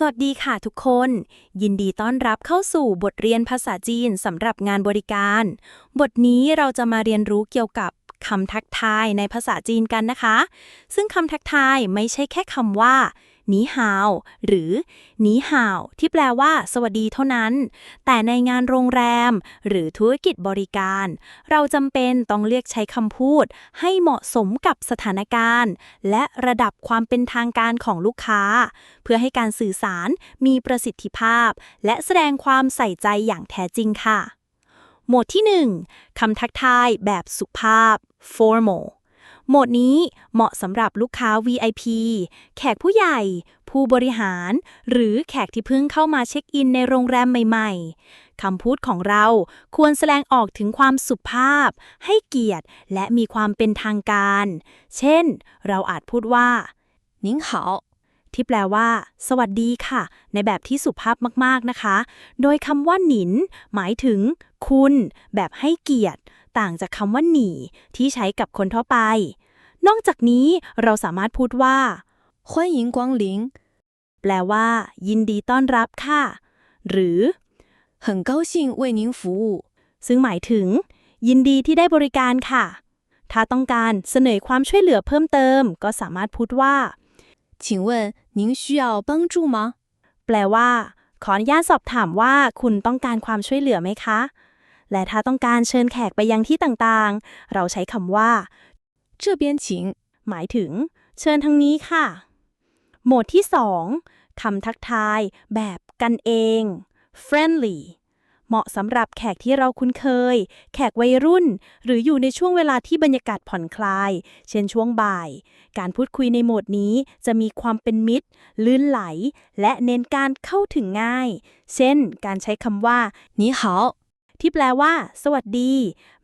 สวัสดีค่ะทุกคน ยินดีต้อนรับเข้าสู่บทเรียนภาษาจีนสำหรับงานบริการ บทนี้เราจะมาเรียนรู้เกี่ยวกับคำทักทายในภาษาจีนกันนะคะ ซึ่งคำทักทายไม่ใช่แค่คำว่า หนีฮาว หรือหนีฮาว ที่แปลว่า สวัสดีเท่านั้น แต่ในงานโรงแรม หรือธุรกิจบริการ เราจำเป็นต้องเรียกใช้คำพูด ให้เหมาะสมกับสถานการณ์ และระดับความเป็นทางการของลูกค้า เพื่อให้การสื่อสารมีประสิทธิภาพ และแสดงความใส่ใจอย่างแท้จริงค่ะโหมดที่ 1คำทักทายแบบสุภาพ formal โหมดนี้เหมาะสำหรับลูกค้า VIP แขกผู้ใหญ่ ผู้บริหาร หรือแขกที่เพิ่งเข้ามาเช็คอินในโรงแรมใหม่ ๆ คำพูดของเราควรแสดงออกถึงความสุภาพ ให้เกียรติ และมีความเป็นทางการ เช่น เราอาจพูดว่า您好，ที่แปลว่า สวัสดีค่ะ ในแบบที่สุภาพมาก ๆ นะคะ โดยคำว่าหนิน หมายถึง คุณ แบบให้เกียรติต่างจากคำว่าหนี ที่ใช้กับคนทั่วไป นอกจากนี้เราสามารถพูดว่า 欢迎光临， แปลว่า ยินดีต้อนรับค่ะ หรือ 很高兴为您服务。 ซึ่งหมายถึง ยินดีที่ได้บริการค่ะ ถ้าต้องการเสนอความช่วยเหลือเพิ่มเติม ก็สามารถพูดว่า 请问您需要帮助吗？ แปลว่า ขออนุญาตสอบถามว่าคุณต้องการความช่วยเหลือไหมคะ และถ้าต้องการเชิญแขกไปยังที่ต่างๆ เราใช้คำว่าเชื่อเบียนชิง หมายถึง เชิญทางนี้ค่ะ โหมดที่ 2คำทักทาย แบบกันเอง friendly เหมาะสำหรับแขกที่เราคุ้นเคย แขกวัยรุ่น หรืออยู่ในช่วงเวลาที่บรรยากาศผ่อนคลาย เช่นช่วงบ่าย การพูดคุยในโหมดนี้จะมีความเป็นมิตร ลื่นไหล และเน้นการเข้าถึงง่าย เช่น การใช้คำว่า你好 ที่แปลว่า สวัสดี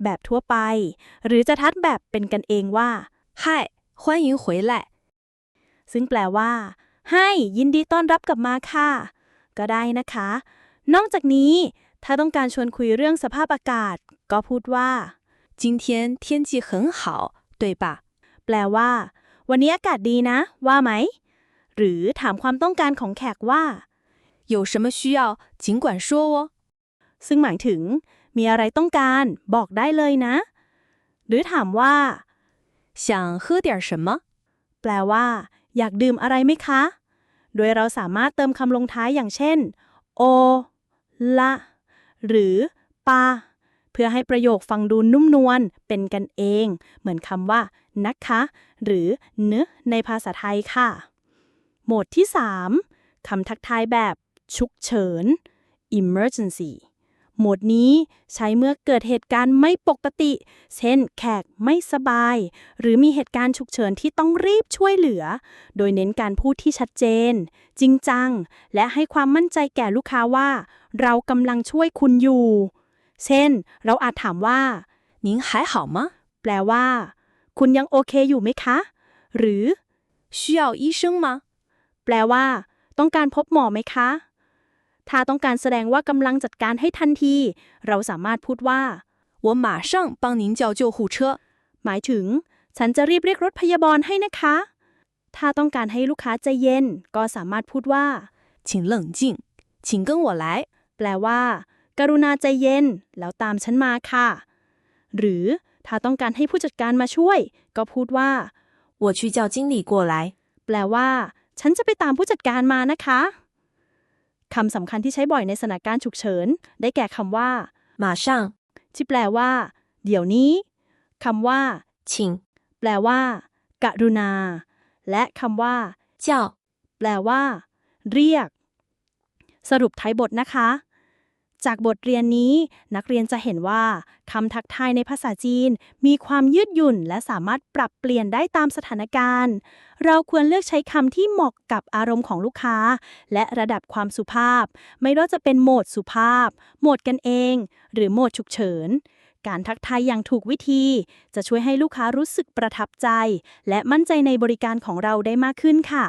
แบบทั่วไป หรือจะทัดแบบเป็นกันเองว่า 嗨，欢迎回来。 ซึ่งแปลว่า ให้ยินดีต้อนรับกลับมาค่ะ ก็ได้นะคะ นอกจากนี้ ถ้าต้องการชวนคุยเรื่องสภาพอากาศ ก็พูดว่า 今天天气很好，对吧？ แปลว่า วันนี้อากาศดีนะ ว่าไหม หรือถามความต้องการของแขกว่า 有什么需要尽管说哦。 ซึ่งหมายถึง มีอะไรต้องการ บอกได้เลยนะ หรือถามว่า 想喝点什么？ แปลว่า อยากดื่มอะไรไหมคะ โดยเราสามารถเติมคำลงท้ายอย่างเช่น โอ ละ หรือปา เพื่อให้ประโยคฟังดูนุ่มนวล เป็นกันเอง เหมือนคำว่า นะคะ หรือเนในภาษาไทยค่ะ โหมดที่ 3 คำทักทายแบบฉุกเฉิน emergency โหมดนี้ใช้เมื่อเกิดเหตุการณ์ไม่ปกติ เช่น แขกไม่สบาย หรือมีเหตุการณ์ฉุกเฉินที่ต้องรีบช่วยเหลือ โดยเน้นการพูดที่ชัดเจน จริงจัง และให้ความมั่นใจแก่ลูกค้าว่า เรากำลังช่วยคุณอยู่ เช่น เราอาจถามว่า 您还好吗？ แปลว่า คุณยังโอเคอยู่ไหมคะ หรือ 需要医生吗？ แปลว่า ต้องการพบหมอไหมคะ ถ้าต้องการแสดงว่ากำลังจัดการให้ทันที เราสามารถพูดว่า 我马上帮您叫救护车。 หมายถึง ฉันจะรีบเรียกรถพยาบาลให้นะคะ ถ้าต้องการให้ลูกค้าใจเย็น ก็สามารถพูดว่า 请冷静，请跟我来。 แปลว่า กรุณาใจเย็น แล้วตามฉันมาค่ะ หรือถ้าต้องการให้ผู้จัดการมาช่วย ก็พูดว่า 我去叫经理过来。 แปลว่า ฉันจะไปตามผู้จัดการมานะคะ คำสำคัญที่ใช้บ่อยในสถานการณ์ฉุกเฉิน ได้แก่คำว่ามาช่างที่แปลว่า เดี๋ยวนี้คำว่า ชิง แปลว่า กรุณา และคำว่า เจ้า แปลว่า เรียก สรุปท้ายบทนะคะ จากบทเรียนนี้ นักเรียนจะเห็นว่าคำทักทายในภาษาจีน มีความยืดหยุ่น และสามารถปรับเปลี่ยนได้ตามสถานการณ์ เราควรเลือกใช้คำที่เหมาะกับอารมณ์ของลูกค้า และระดับความสุภาพ ไม่ว่าจะเป็นโหมดสุภาพ โหมดกันเอง หรือโหมดฉุกเฉินการทักทายอย่างถูกวิธี จะช่วยให้ลูกค้ารู้สึกประทับใจ และมั่นใจในบริการของเราได้มากขึ้นค่ะ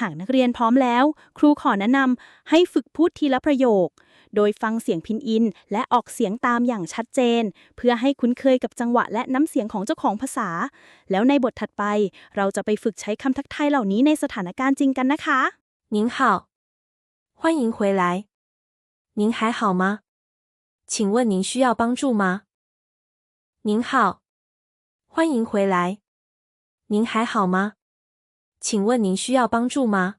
หากนักเรียนพร้อมแล้ว ครูขอแนะนำให้ฝึกพูดทีละประโยค โดยฟังเสียงพินอิน และออกเสียงตามอย่างชัดเจน เพื่อให้คุ้นเคยกับจังหวะและน้ำเสียงของเจ้าของภาษา แล้วในบทถัดไป เราจะไปฝึกใช้คำทักทายเหล่านี้ในสถานการณ์จริงกันนะคะ 您好， 欢迎回来。您还好吗？请问您需要帮助吗？您好，欢迎回来。您还好吗？请问您需要帮助吗？